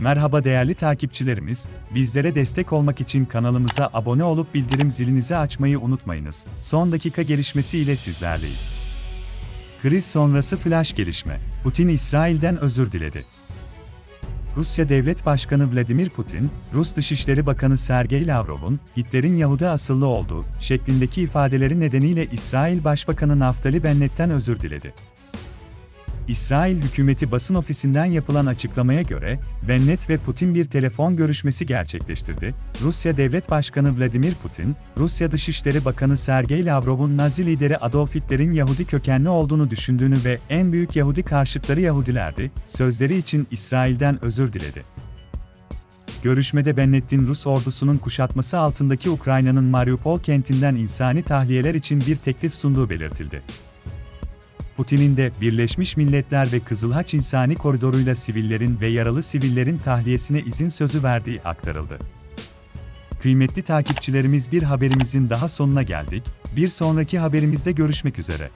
Merhaba değerli takipçilerimiz, bizlere destek olmak için kanalımıza abone olup bildirim zilinizi açmayı unutmayınız. Son dakika gelişmesi ile sizlerleyiz. Kriz sonrası flash gelişme. Putin İsrail'den özür diledi. Rusya Devlet Başkanı Vladimir Putin, Rus Dışişleri Bakanı Sergey Lavrov'un Hitler'in Yahudi asıllı olduğu şeklindeki ifadeleri nedeniyle İsrail Başbakanı Naftali Bennett'ten özür diledi. İsrail hükümeti basın ofisinden yapılan açıklamaya göre, Bennett ve Putin bir telefon görüşmesi gerçekleştirdi. Rusya Devlet Başkanı Vladimir Putin, Rusya Dışişleri Bakanı Sergey Lavrov'un Nazi lideri Adolf Hitler'in Yahudi kökenli olduğunu düşündüğünü ve en büyük Yahudi karşıtları Yahudilerdi, sözleri için İsrail'den özür diledi. Görüşmede Bennett'in Rus ordusunun kuşatması altındaki Ukrayna'nın Mariupol kentinden insani tahliyeler için bir teklif sunduğu belirtildi. Putin'in de Birleşmiş Milletler ve Kızılhaç İnsani Koridoru'yla sivillerin ve yaralı sivillerin tahliyesine izin sözü verdiği aktarıldı. Kıymetli takipçilerimiz bir haberimizin daha sonuna geldik. Bir sonraki haberimizde görüşmek üzere.